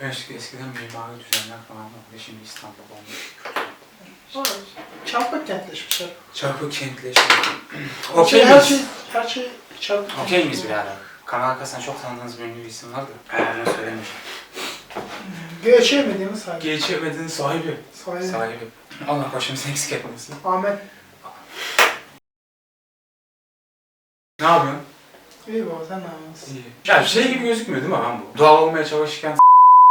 Eski, eskiden mimari düzenler falan vardı. Şimdi İstanbul olmuş. Çarpık kentleşmişler. Çarpık kentleşti. Okey, Okey her miyiz? şey, her şey çarpık Okey miyiz birader? Kanal arkasından çok tanıdığınız bir ünlü bir isim vardı. Eğer ne söylemeyeceğim. Geçemediğimiz sahibi. Geçemedin sahibi. Sahibi. Sahibi. Allah başımızı eksik etmesin. Ahmet. Ne yapıyorsun? İyi baba sen ne yapıyorsun? İyi. Ya şey gibi gözükmüyor değil mi lan bu? Doğal olmaya çalışırken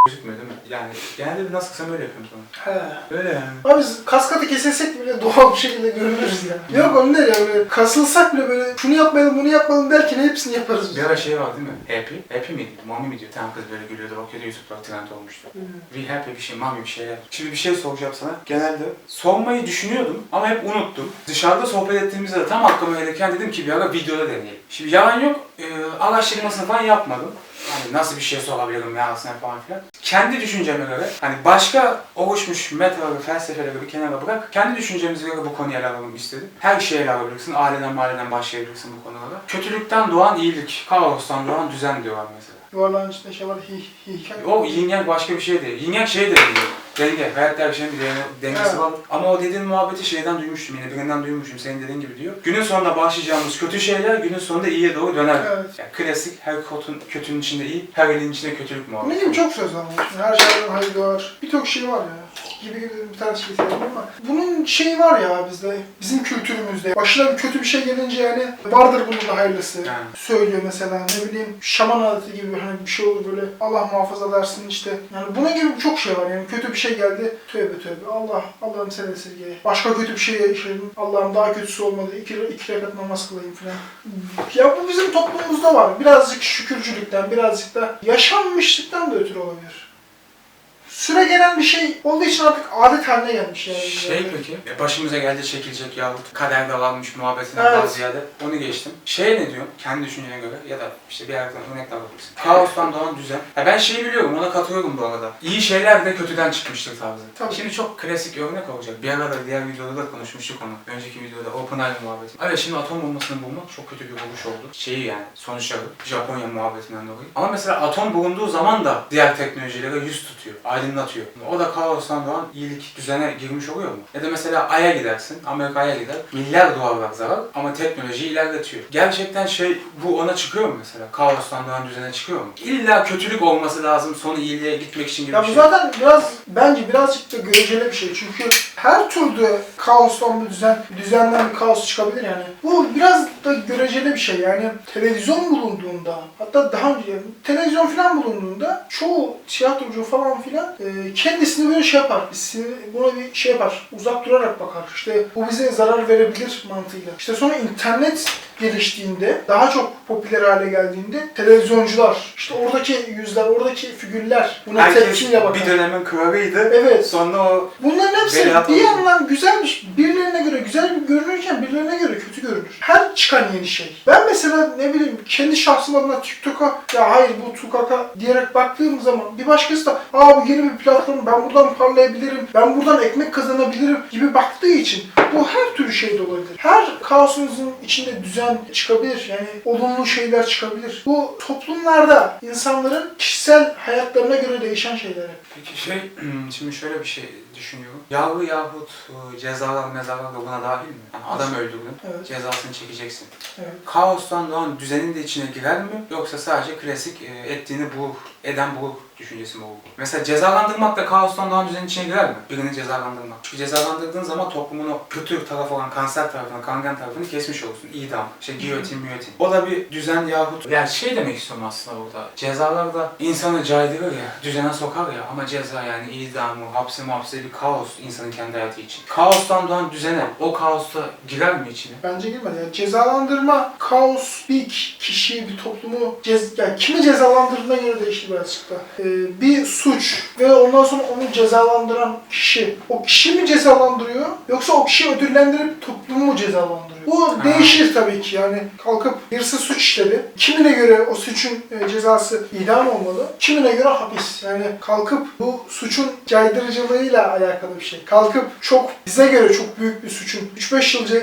gözükmüyor değil mi? Yani genelde nasıl kısam öyle yapıyorum sana. He. Öyle yani. Abi biz kaskatı kesilsek bile doğal bir şekilde görünürüz ya. Yok değil ya böyle kasılsak bile böyle şunu yapmayalım bunu yapmayalım derken hepsini yaparız biz. Bir ara şey var değil mi? Happy. Happy miydi? Mami mi diyor? Tam kız böyle gülüyordu. Bakıyordu YouTube'da trend olmuştu. We happy bir şey, mami bir şeyler. Şimdi bir şey soracağım sana. Genelde sormayı düşünüyordum ama hep unuttum. Dışarıda sohbet ettiğimizde de tam aklıma gelirken dedim ki bir ara videoda deneyelim. Şimdi yalan yok, e, araştırmasını falan yapmadım. Hani nasıl bir şey sorabilirim ya aslında falan filan. Kendi düşünceme göre hani başka oluşmuş metaları, felsefeleri bir kenara bırak. Kendi düşüncemize göre bu konuyu ele alalım istedim. Her şeyi ele alabilirsin. Aileden mahalleden başlayabilirsin bu konulara. Kötülükten doğan iyilik, kaostan doğan düzen diyorlar mesela. Yuvarlağın içinde şey var hi hi hi. O yin yang başka bir şey değil. Yin yang şey de değil. Denge. Hayatta her şeyin bir denge, dengesi Evet. var. Ama o dediğin muhabbeti şeyden duymuştum yine birinden duymuşum senin dediğin gibi diyor. Günün sonunda başlayacağımız kötü şeyler günün sonunda iyiye doğru döner. Evet. Yani klasik her kötünün, kötünün içinde iyi, her iyiliğin içinde kötülük muhabbeti. gibi çok söz var. Her şeyden hayır doğar. Birçok şey var ya. Gibi gibi bir tane şey söyledim ama bunun şeyi var ya bizde, bizim kültürümüzde. Başına bir kötü bir şey gelince yani vardır bunun da hayırlısı. Yani. Söylüyor mesela ne bileyim şaman adeti gibi hani bir şey olur böyle Allah muhafaza dersin işte. Yani bunun gibi çok şey var yani kötü bir şey geldi tövbe tövbe Allah Allah'ım sen esirge. Başka kötü bir şey yaşadım Allah'ım daha kötüsü olmadı iki, iki rekat namaz kılayım falan. Ya bu bizim toplumumuzda var. Birazcık şükürcülükten birazcık da yaşanmışlıktan da ötürü olabilir. Süre gelen bir şey olduğu için artık adet haline gelmiş yani. Şey peki, e, başımıza geldi çekilecek yahut kaderde varmış muhabbetinden Evet. daha ziyade onu geçtim. Şey ne diyor, kendi düşüncene göre ya da işte bir yerden örnek de alabilirsin. Kaostan doğan düzen. Ya ben şeyi biliyorum, ona katılıyorum bu arada. İyi şeyler de kötüden çıkmıştır tarzı. Tabii. Şimdi çok klasik örnek olacak. Bir ara da diğer videoda da konuşmuştuk onu. Önceki videoda OpenAI muhabbeti. Evet şimdi atom bombasını bulmak çok kötü bir buluş oldu. Şeyi yani sonuçları Japonya muhabbetinden dolayı. Ama mesela atom bulunduğu zaman da diğer teknolojilere yüz tutuyor, aydınlatıyor. O da kaostan doğan iyilik düzene girmiş oluyor mu? Ya da mesela Ay'a gidersin, Amerika Ay'a gider. Milyar dolarlar zarar ama teknolojiyi ilerletiyor. Gerçekten şey bu ona çıkıyor mu mesela? Kaostan doğan düzene çıkıyor mu? İlla kötülük olması lazım sonu iyiliğe gitmek için gibi Ya bir bu şey. zaten biraz bence birazcık da göreceli bir şey. Çünkü her türlü kaostan bir düzen, bir düzenden bir kaos çıkabilir yani. Bu biraz da göreceli bir şey. Yani televizyon bulunduğunda, hatta daha önce televizyon falan bulunduğunda çoğu tiyatrocu falan filan e, kendisini böyle şey yapar. Buna bir şey yapar. Uzak durarak bakar. İşte bu bize zarar verebilir mantığıyla. İşte sonra internet geliştiğinde, daha çok popüler hale geldiğinde televizyoncular, işte oradaki yüzler, oradaki figürler buna Herkes tepkiyle bakar. bir dönemin kralıydı. Evet. Sonra o Bunların hepsi Veliaht bir oldu. yandan güzelmiş. Birilerine göre güzel görünürken birilerine göre kötü görünür. Her çıkan yeni şey. Ben mesela ne bileyim kendi şahsım adına TikTok'a ya hayır bu tukaka diyerek baktığım zaman bir başkası da aa bu yeni bir platform ben buradan parlayabilirim, ben buradan ekmek kazanabilirim gibi baktığı için bu her türlü şey de olabilir. Her kaosunuzun içinde düzen çıkabilir. Yani olumlu şeyler çıkabilir. Bu toplumlarda insanların kişisel hayatlarına göre değişen şeyler. Peki şey, şimdi şöyle bir şey düşünüyorum. Yargı yahut e, cezalar, mezarlar da buna dahil mi? Yani adam öldürdün, Evet. cezasını çekeceksin. Evet. Kaostan doğan düzenin de içine girer mi? Yoksa sadece klasik e, ettiğini bulur, eden bulur düşüncesi mi olur? Mesela cezalandırmak da kaostan doğan düzenin içine girer mi? Birini cezalandırmak. Çünkü cezalandırdığın zaman toplumun o kötü tarafı olan kanser tarafını, kangen tarafını kesmiş olursun. İdam, işte giyotin, müyotin. O da bir düzen yahut... Yani şey demek istiyorum aslında burada. Cezalar da insanı caydırır ya, düzene sokar ya ama ceza yani idamı, hapse hapse bir kaos insanın kendi hayatı için. Kaostan doğan düzene, o kaosta girer mi içine? Bence girmedi. Yani cezalandırma, kaos bir kişiyi, bir toplumu cez yani kimi cezalandırdığına göre değişir birazcık da. Ee, bir suç ve ondan sonra onu cezalandıran kişi, o kişi mi cezalandırıyor yoksa o kişiyi ödüllendirip toplumu mu cezalandırıyor? Bu Ha. değişir tabii ki yani kalkıp birisi suç işledi. Kimine göre o suçun e, cezası idam olmalı, kimine göre hapis. Yani kalkıp bu suçun caydırıcılığıyla alakalı bir şey. Kalkıp çok bize göre çok büyük bir suçun 3-5 yıl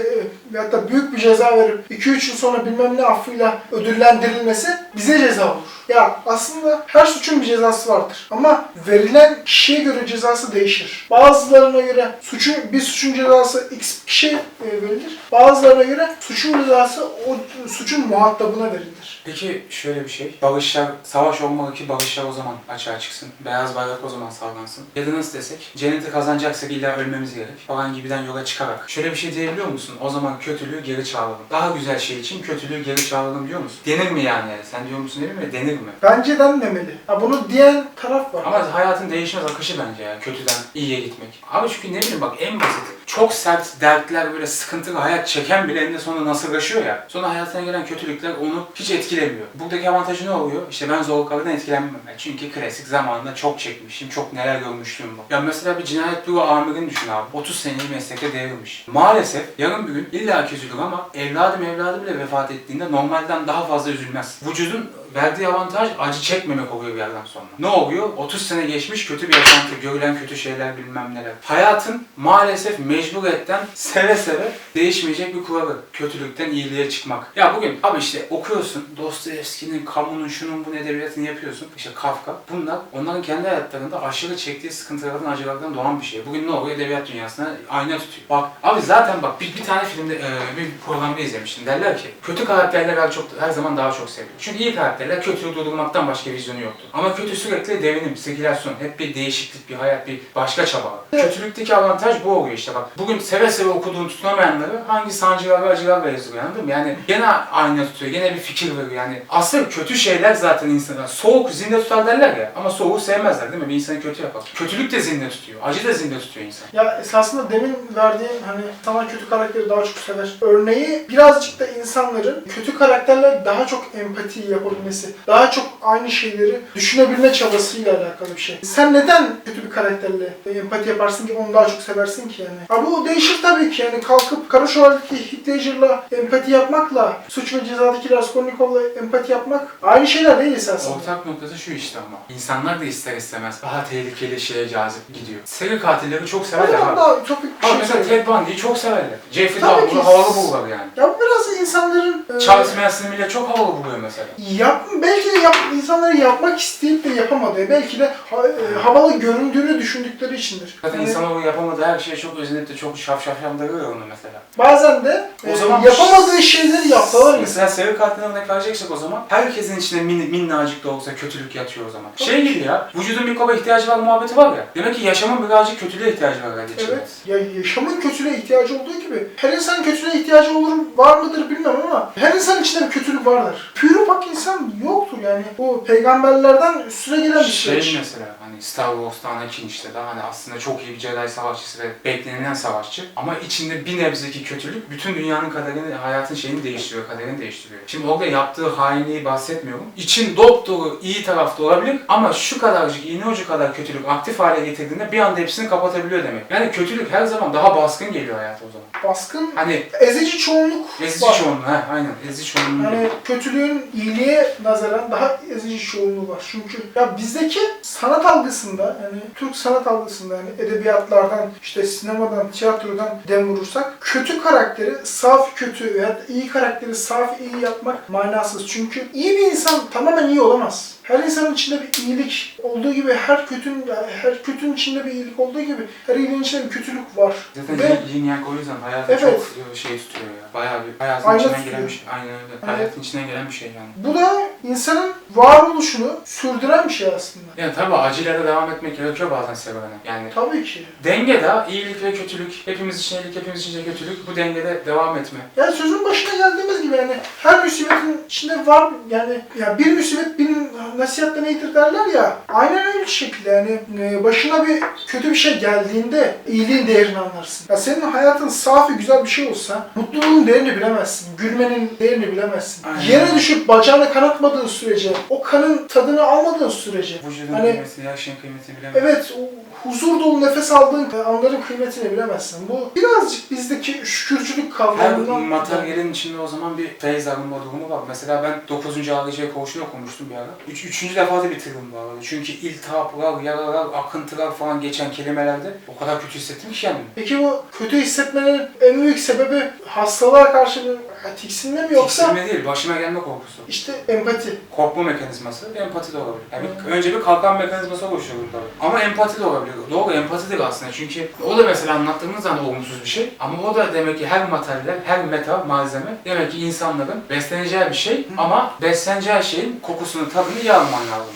e, da büyük bir ceza verip 2-3 yıl sonra bilmem ne affıyla ödüllendirilmesi bize ceza olur. Ya aslında her suçun bir cezası vardır. Ama verilen kişiye göre cezası değişir. Bazılarına göre suçun bir suçun cezası X kişi e, verilir. Bazılarına göre suçun cezası o suçun muhatabına verilir. Peki şöyle bir şey. Barışlar, savaş olmalı ki barışlar o zaman açığa çıksın. Beyaz bayrak o zaman salgılansın. Ya da nasıl desek, cenneti kazanacaksak illa ölmemiz gerek falan gibiden yola çıkarak. Şöyle bir şey diyebiliyor musun? O zaman kötülüğü geri çağıralım. Daha güzel şey için kötülüğü geri çağıralım diyor musun? Denir mi yani? Sen diyor musun değil mi? Denir mi? Bence denmemeli. Ha, bunu diyen taraf var. Ama hayatın değişmez akışı bence ya. Kötüden iyiye gitmek. Abi çünkü ne bileyim bak en basit. Çok sert dertler böyle sıkıntılı hayat çeken bile eninde sonunda nasırlaşıyor ya. Sonra hayatına gelen kötülükler onu hiç etkilemiyor. Buradaki avantajı ne oluyor? İşte ben zorluklardan etkilenmem. Çünkü klasik zamanında çok çekmişim, çok neler görmüşlüğüm var. Ya mesela bir cinayet büro amirini düşün abi. 30 seneyi meslekte devirmiş. Maalesef yarın bir gün illa ki üzülür ama evladım evladı bile vefat ettiğinde normalden daha fazla üzülmez. Vücudun verdiği avantaj acı çekmemek oluyor bir yerden sonra. Ne oluyor? 30 sene geçmiş kötü bir yaşantı, görülen kötü şeyler bilmem neler. Hayatın maalesef mecburiyetten seve seve değişmeyecek bir kuralı. Kötülükten iyiliğe çıkmak. Ya bugün abi işte okuyorsun Dostoyevski'nin, Camus'un, şunun bu edebiyatını yapıyorsun. İşte Kafka. Bunlar onların kendi hayatlarında aşırı çektiği sıkıntılardan, acılardan doğan bir şey. Bugün ne oluyor? Edebiyat dünyasına ayna tutuyor. Bak abi zaten bak bir, bir tane filmde, e, bir programda izlemiştim. Derler ki kötü karakterler her, çok, her zaman daha çok seviyor. Çünkü iyi karakterler kötüyü durdurmaktan başka vizyonu yoktu. Ama kötü sürekli devinim, sirkülasyon, hep bir değişiklik, bir hayat, bir başka çaba. Kötülükteki avantaj bu oluyor işte bak. Bugün seve seve okuduğun tutunamayanları hangi sancılar ve acılarla yazılıyor anladın mı? Yani gene ayna tutuyor, gene bir fikir veriyor yani. Asıl kötü şeyler zaten insana. Soğuk zinde tutar derler ya ama soğuğu sevmezler değil mi? Bir insanı kötü yapar. Kötülük de zinde tutuyor, acı da zinde tutuyor insan. Ya esasında demin verdiğim hani sana kötü karakteri daha çok sever. Örneği birazcık da insanların kötü karakterler daha çok empati yapabilmesi, daha çok aynı şeyleri düşünebilme çabasıyla alakalı bir şey. Sen neden kötü bir karakterle empati yaparsın ki onu daha çok seversin ki yani? Ha bu değişir tabii ki yani kalkıp Kara Şövalye'deki Heath Ledger'la empati yapmakla Suç ve Ceza'daki Raskolnikov'la empati yapmak aynı şeyler değil esasında. Ortak noktası şu işte ama. İnsanlar da ister istemez daha tehlikeli şeye cazip gidiyor. Seri katilleri çok severler abi. daha ütopik bir Abi şey mesela söyleyeyim. Ted Bundy'yi çok severler. Jeffrey. Dahmer'ı havalı bulurlar yani. Ya bu biraz insanların e, Charles Manson'ı bile çok havalı buluyor mesela. Yap, belki de yap, insanları yapmak isteyip de yapamadığı, belki de ha- e, havalı göründüğünü düşündükleri içindir. Zaten Yani insanoğlu yapamadığı her şeye çok özenip de çok şaf şaf yaptırıyor onu mesela. bazen de O e, zaman- yapamadığı şeyleri yapsalar insan. Mesela seri katilden örnek vereceksek o zaman herkesin içinde min, minnacık da olsa kötülük yatıyor o zaman. Şey gibi ya, vücudun bir koba ihtiyacı var muhabbeti var ya. Demek ki yaşamın birazcık kötülüğe ihtiyacı var içinde. Evet. Ya yaşamın kötülüğe ihtiyacı olduğu gibi her insan kötülüğe ihtiyacı olur var mıdır bilmem ama her insan içinde bir kötülük vardır. Pürü pak insan yoktur yani. Bu peygamberlerden süre gelen bir Şey şey. mesela hani Star Wars'ta Anakin işte daha hani aslında çok iyi bir Jedi savaşçısı ve beklenilen savaşçı ama içinde bir nebzeki kötülük bütün dünyanın kaderini, hayatın şeyini değiştiriyor, kaderini değiştiriyor. Şimdi orada yaptığı hainliği bahsetmiyorum. İçin dop dolu iyi tarafta olabilir ama şu kadarcık iğne ucu kadar kötülük aktif hale getirdiğinde bir anda hepsini kapatabiliyor demek. Yani kötülük her zaman daha baskın geliyor hayata o zaman. Baskın, Hani ezici çoğunluk ezici var. çoğunluğu, he, aynen ezici çoğunluğu. Yani kötülüğün iyiliğe nazaran daha ezici çoğunluğu var. Çünkü ya bizdeki sanat algısında yani Türk sanat algısında yani edebiyatlardan işte sinemadan, tiyatrodan dem vurursak kötü karakteri saf kötü veya iyi karakteri saf iyi yapmak manasız. Çünkü iyi bir insan tamamen iyi olamaz. Her insanın içinde bir iyilik olduğu gibi her kötünün her kötünün içinde bir iyilik olduğu gibi her iyiliğin içinde bir kötülük var. Zaten Ve Yin- Yang o yüzden hayatı Evet. çok şey tutuyor ya. Bayağı bir hayatın içinden tutuyor. gelen bir şey. Aynen öyle. Evet. Hayatın içinden gelen bir şey yani. bu da insanın varoluşunu sürdüren bir şey aslında. Yani tabii acıyla devam etmek gerekiyor bazen serüvene. Yani Tabii ki. dengede iyilik ve kötülük, hepimiz için iyilik, hepimiz için kötülük, bu dengede devam etme. Yani sözün başına geldiğimiz gibi yani her musibetin içinde var yani ya bir musibet bin nasihatten iyidir derler ya aynen öyle şekilde yani e, başına bir kötü bir şey geldiğinde iyiliğin değerini anlarsın. Ya senin hayatın safi güzel bir şey olsa mutluluğun değerini bilemezsin. Gülmenin değerini bilemezsin. Aynen. Yere düşüp bacağını kanatmadığın almadığın sürece, o kanın tadını almadığın sürece, Vücudun Hani- kıymetini, yaşın kıymetini bilemez. evet o huzur dolu nefes aldığın anların kıymetini bilemezsin. Bu birazcık bizdeki şükürcülük Her kavramından... materyalin içinde o zaman bir feyiz alınma durumu var. Mesela ben 9. ağlayıcıya koğuşunu okumuştum bir ara. Üç, üçüncü defa da bitirdim bu arada. Çünkü iltihaplar, yaralar, akıntılar falan geçen kelimelerde o kadar kötü hissettim ki kendimi. Peki bu kötü hissetmenin en büyük sebebi hastalığa karşı bir tiksinme mi yoksa Tiksinme değil, başıma gelme korkusu. işte empati? Korkma mekanizması, empati de olabilir. Yani bir- önce bir kalkan mekanizması oluşuyor burada. Ama empati de olabilir. Doğru, empatidir aslında. Çünkü o da mesela anlattığımız zaman olumsuz bir şey. Ama o da demek ki her materyal, her metal, malzeme demek ki insanların besleneceği bir şey. Ama besleneceği şeyin kokusunu, tadını iyi alman lazım.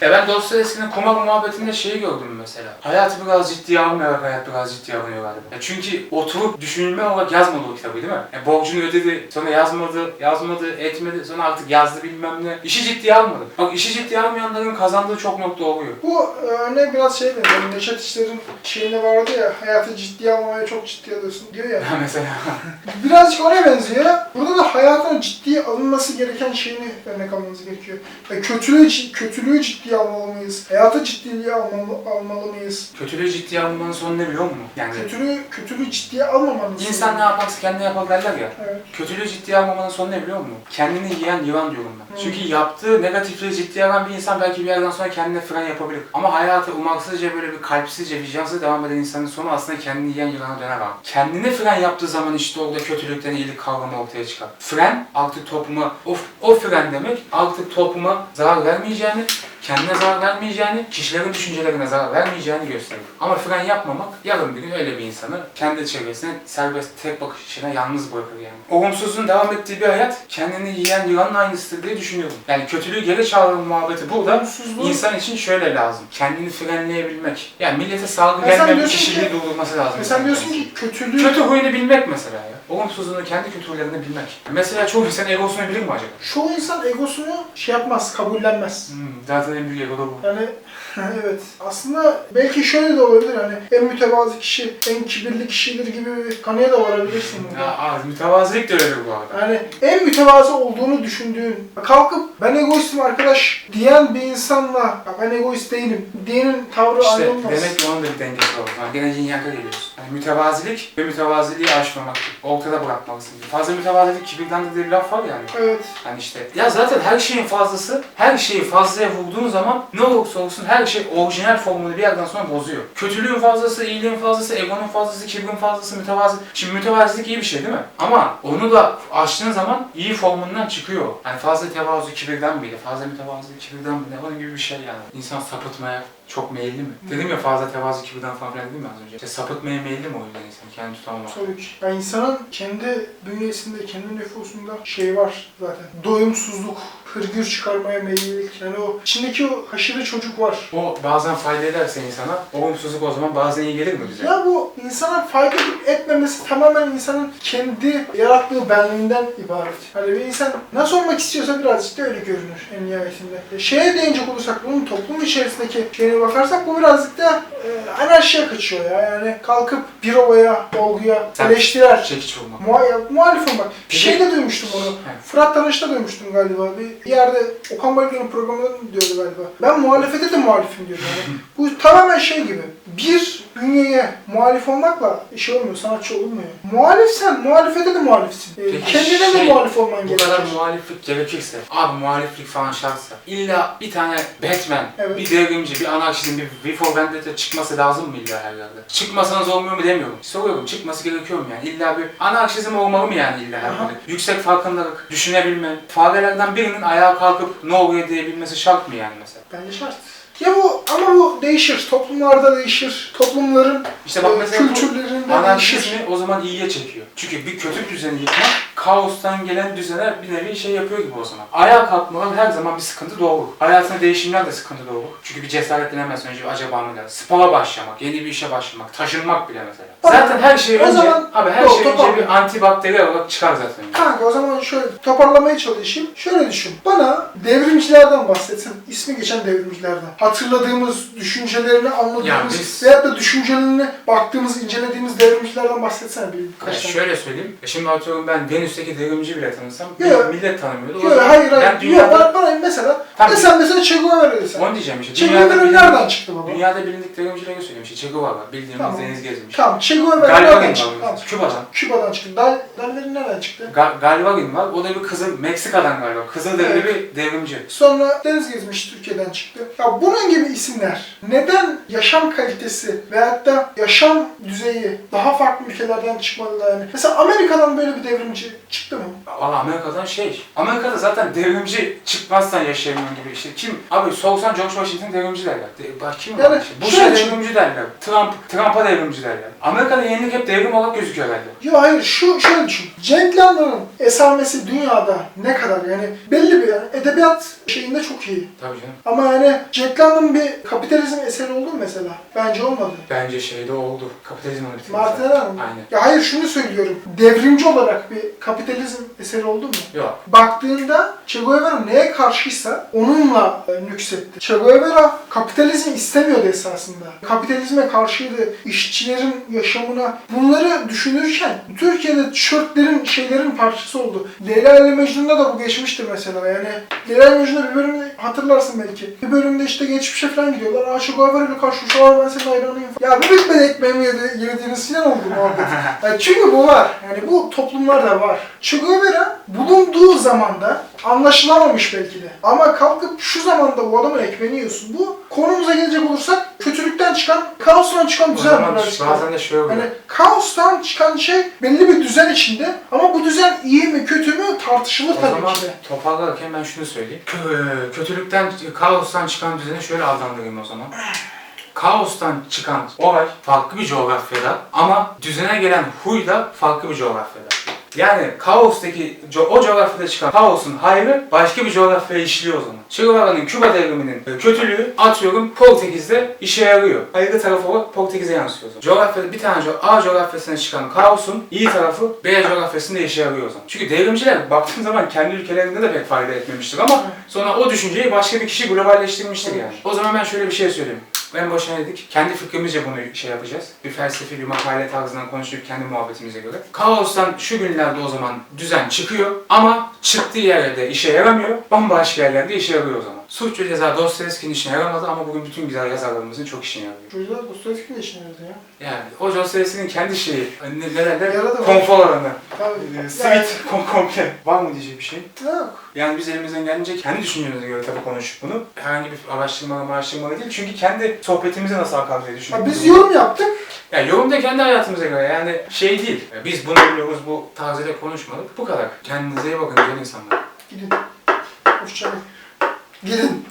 Ya ben Dostoyevski'nin kumar muhabbetinde şeyi gördüm mesela. Hayatı biraz ciddiye almayarak hayat biraz ciddiye alınıyor galiba. Ya çünkü oturup düşünme olarak yazmadı o kitabı değil mi? Ya borcunu ödedi, sonra yazmadı, yazmadı, etmedi, sonra artık yazdı bilmem ne. İşi ciddiye almadı. Bak işi ciddiye almayanların kazandığı çok nokta oluyor. Bu e, örnek biraz şey benziyor. Neşet İşler'in şeyinde vardı ya, hayatı ciddiye almamaya çok ciddiye alıyorsun diyor ya. Ya mesela Birazcık ona benziyor. Burada da hayatın ciddiye alınması gereken şeyini örnek almamız gerekiyor. E, kötülüğü, kötülüğü ciddiye almalı mıyız? Hayatı ciddiye almalı, almalı mıyız? kötülüğü ciddiye almanın sonu ne biliyor musun? Yani Kötülüğü, kötülüğü ciddiye almamalıyız. insan ne yaparsa kendine yapar derler ya. Evet. Kötülüğü ciddiye almamanın sonu ne biliyor musun? Kendini yiyen yılan diyorum ben. Hmm. Çünkü yaptığı negatifliği ciddiye alan bir insan belki bir yerden sonra kendine fren yapabilir. Ama hayatı umarsızca böyle bir kalpsizce, vicdansız devam eden insanın sonu aslında kendini yiyen yılana döner abi. Kendine fren yaptığı zaman işte orada kötülükten iyilik kavramı ortaya çıkar. Fren artık topluma, o, o fren demek artık topluma zarar vermeyeceğini, kendine zarar vermeyeceğini, kişilerin düşüncelerine zarar vermeyeceğini gösterir. Ama fren yapmamak yarın bir gün öyle bir insanı kendi çevresine serbest tek bakışına yalnız bırakır yani. Olumsuzluğun devam ettiği bir hayat kendini yiyen yılanın aynısıdır diye düşünüyorum. Yani kötülüğü geri çağırma muhabbeti burada insan için şöyle lazım. Kendini frenleyebilmek. Yani millete salgı Ya diyorsun kişiliği ki- durdurması lazım. Mesela diyorsun ki kötülüğü... Kötü huyunu bilmek mesela ya. Olumsuzluğunu kendi kötü huylarını bilmek. Mesela çoğu insan egosunu bilir mi acaba? Çoğu insan egosunu şey yapmaz, kabullenmez. Hmm, zaten en büyük bu. Yani evet. Aslında belki şöyle de olabilir hani en mütevazı kişi, en kibirli kişidir gibi bir kanıya da varabilirsin burada. Ya az mütevazilik de öyledir bu arada. Yani en mütevazı olduğunu düşündüğün, kalkıp ben egoistim arkadaş diyen bir insanla "Ya ben egoist değilim diyenin tavrı İşte aynı olmaz. demek ki onun da bir dengesi var. Yani gene yin yang'a geliyoruz. Yani mütevazilik ve mütevaziliği aşmamak. Ortada bırakmalısın. Fazla mütevazilik kibirdendir diye bir laf var yani. Evet. Yani işte ya zaten her şeyin fazlası, her şeyi fazlaya vurduğun zaman ne olursa olsun her şey orijinal formunu bir yerden sonra bozuyor. Kötülüğün fazlası, iyiliğin fazlası, egonun fazlası, kibrin fazlası, mütevazi. Şimdi mütevazilik iyi bir şey değil mi? Ama onu da aştığın zaman iyi formundan çıkıyor. Yani fazla tevazu kibirden bile, fazla mütevazılık kibirden bile onun gibi bir şey yani. İnsan sapıtmaya çok meyilli mi? Dedim ya fazla tevazu kibirden falan filan dedim ya az önce. İşte sapıtmaya meyilli mi o yüzden insan? Kendini tutamama. Tabii ki. Yani insanın kendi bünyesinde, kendi nüfusunda şey var zaten. Doyumsuzluk, hırgür çıkarmaya meyillilik. Yani o içindeki o haşırı çocuk var. O bazen fayda ederse insana, olumsuzluk o zaman bazen iyi gelir mi bize? Ya bu insana fayda etmemesi tamamen insanın kendi yarattığı benliğinden ibaret. Hani bir insan nasıl olmak istiyorsa birazcık da öyle görünür en nihayetinde. E, Şeye değinecek olursak bunun toplum içerisindeki şeyine bakarsak bu birazcık da e, anarşiye kaçıyor ya. Yani kalkıp bir olaya, olguya Sen- eleştirer. Çekiç olmak. Muha- muhalifim bak. Bir Peki- şeyde duymuştum onu. Fırat Tanış'ta duymuştum galiba. Bir yerde Okan Bayülgen'in programında diyordu galiba. Ben muhalefete de muhalifim diyordu. Yani bu tamamen şey gibi. Bir bünyeye muhalif olmakla şey olmuyor, sanatçı olmuyor. Muhalifsen, muhalefete de muhalifsin. Ee, Peki kendine de şey, muhalif olman Bu gerekir. kadar muhaliflik gerekirse, abi muhaliflik falan şartsa, illa bir tane Batman, Evet. bir devrimci, bir anarşistin, bir V for Vendetta çıkması lazım mı illa her yerde? Çıkmasanız olmuyor mu demiyorum. Soruyorum, çıkması gerekiyor mu yani? İlla bir anarşizm olmalı mı yani illa her Aha. yerde? Yüksek farkındalık, düşünebilme, farelerden birinin ayağa kalkıp ne oluyor diyebilmesi şart mı yani mesela? Bence şart. Ya bu ama bu değişir. Toplumlarda değişir. Toplumların İşte bak e, mesela bu kültürlerinde değişir. Anarşizmi o zaman iyiye çekiyor. Çünkü bir kötü düzeni yıkmak, kaostan gelen düzene bir nevi şey yapıyor gibi o zaman. Ayağa kalkmadan her zaman bir sıkıntı doğurur. Hayatına değişimler de sıkıntı doğurur. Çünkü bir cesaretlenemez önce bir acaba mı der. Spora başlamak, yeni bir işe başlamak, taşınmak bile mesela. Ama Zaten her şey o önce, zaman- abi her Yok, şey önce toparlayayım. bir antibakteriyel olarak çıkar zaten. Kanka o zaman şöyle toparlamaya çalışayım. Şöyle düşün. Bana devrimcilerden bahsetsin. İsmi geçen devrimcilerden. Hatırladığımız, düşüncelerini anladığımız Ya biz- veyahut da düşüncelerini baktığımız, incelediğimiz devrimcilerden bahsetsene bir birkaç tane. şöyle söyleyeyim. e Şimdi atıyorum ben Venüs'teki devrimci bile tanısam Yok. millet tanımıyordu. Yok hayır hayır. Ben Yok dünyada, bana, bana mesela, Tamam. ne sen mesela Che Guevara desen. onu diyeceğim işte. Che Guevara nereden çıktı baba? dünyada bilindik devrimcileri söyleyeyim. İşte Che Guevara, bildiğimiz Tamam. deniz gezmiş. Tamam Che Guevara nereden çıktı? Tamam. mesela, Küba'dan. Küba'dan çıktı. Dal, Dallerin nereden çıktı? Ga- Galvagin var. O da bir kızıl, Meksika'dan galiba. Kızılderili bir devrimci. Sonra Deniz Gezmiş Türkiye'den çıktı. Ya bunun gibi isimler neden yaşam kalitesi veyahut da yaşam düzeyi daha farklı ülkelerden çıkmalılar yani? Mesela Amerika'dan böyle bir devrimci çıktı mı? Valla Amerika'dan şey. Amerika'da zaten devrimci çıkmazsan yaşayamıyorum gibi işte. Kim? Abi sorsan George Washington devrimci derler. De, bak kim Yani var? Bush'a şöyle düşün. devrimci derler. Trump, Trump'a devrimci derler. Amerika'da yenilik hep devrim olarak gözüküyor herhalde. Yo hayır şu şöyle düşün. Cenk Landa'nın esamesi dünyada ne kadar yani belli bir yani edebiyat şeyinde çok iyi. Tabii canım. Ama yani Landa'nın bir kapitalizm eseri oldu mu mesela? Bence olmadı. Bence şeyde oldu. Kapitalizm onu bitirdi. Martin mi? Aynen. Ya hayır şunu söylüyorum. Devrimci olarak bir kapitalizm eseri oldu mu? Yok. Baktığında Che Guevara neye karşıysa onunla e, nüksetti. Che Guevara kapitalizmi istemiyordu esasında. Kapitalizme karşıydı. işçilerin yaşamına bunları düşünürken Türkiye'de tişörtlerin şeylerin parçası oldu. Leyla ile Mecnun'da da bu geçmiştir mesela yani. Leyla ile Mecnun'da bir bölümde hatırlarsın belki. Bir bölümde işte geçmişe falan gidiyorlar. Aa Che Guevara ile karşılaşıyorlar ben senin hayranıyım. Ya bir bitmedi ekmeğimi yedi, yediğiniz falan oldu muhabbet. Yani çünkü bu var. Yani bu toplumlarda var. Che Guevara bulunduğu zamanda anlaşılamamış belki de. Ama kalkıp şu zamanda bu adamın ekmeğini yiyorsun. Bu konumuza gelecek olursak kötülükten çıkan, kaostan çıkan düzen çıkıyor. bazen de şöyle oluyor. Yani kaostan çıkan şey belli bir düzen içinde ama bu düzen iyi mi kötü mü tartışılır O tabii zaman ki de. toparlarken ben şunu söyleyeyim. Kö- kötülükten, kaostan çıkan düzeni şöyle adlandırayım o zaman. Kaostan çıkan olay farklı bir coğrafyada ama düzene gelen huy da farklı bir coğrafyada. Yani kaostaki, o coğrafyada çıkan kaosun hayrı başka bir coğrafyaya işliyor o zaman. Che Guevara'nın Küba devriminin kötülüğü atıyorum Portekiz'de işe yarıyor. Hayrı tarafı o Portekiz'e yansıyor o zaman. Coğrafyada bir tane A coğrafyasına çıkan kaosun iyi tarafı B coğrafyasında işe yarıyor o zaman. Çünkü devrimciler baktığın zaman kendi ülkelerinde de pek fayda etmemiştir ama sonra o düşünceyi başka bir kişi globalleştirmiştir yani. O zaman ben şöyle bir şey söyleyeyim. En başına dedik. Kendi fikrimizce bunu şey yapacağız. Bir felsefi bir makale tarzından konuşup kendi muhabbetimize göre. Kaostan şu günlerde o zaman düzen çıkıyor ama çıktığı yerde işe yaramıyor. Bambaşka yerlerde işe yarıyor o zaman. Suç ve ceza Dostoyevski'nin işine yaramadı ama bugün bütün güzel yazarlarımızın çok işine yarıyor. Çocuklar Dostoyevski'nin işini yazdı ya. Yani o Dostoyevski'nin kendi şeyi, ne, ne derler? Yaradı. Konfor alanı. Tabii. Ee, Yani- Sweet, kom komple. Var mı diyecek bir şey? Yok. Yani biz elimizden gelince kendi düşüncemize göre tabii konuşup bunu. Herhangi bir araştırmalı araştırmalı değil. Çünkü kendi sohbetimizi nasıl akar diye düşünüyoruz. biz yorum yaptık. Ya yorum da kendi hayatımıza göre yani şey değil. Biz bunu biliyoruz, bu tarzıyla konuşmadık. Bu kadar. Kendinize iyi bakın güzel insanlar. Gidin. Hoşçakalın. Gidin.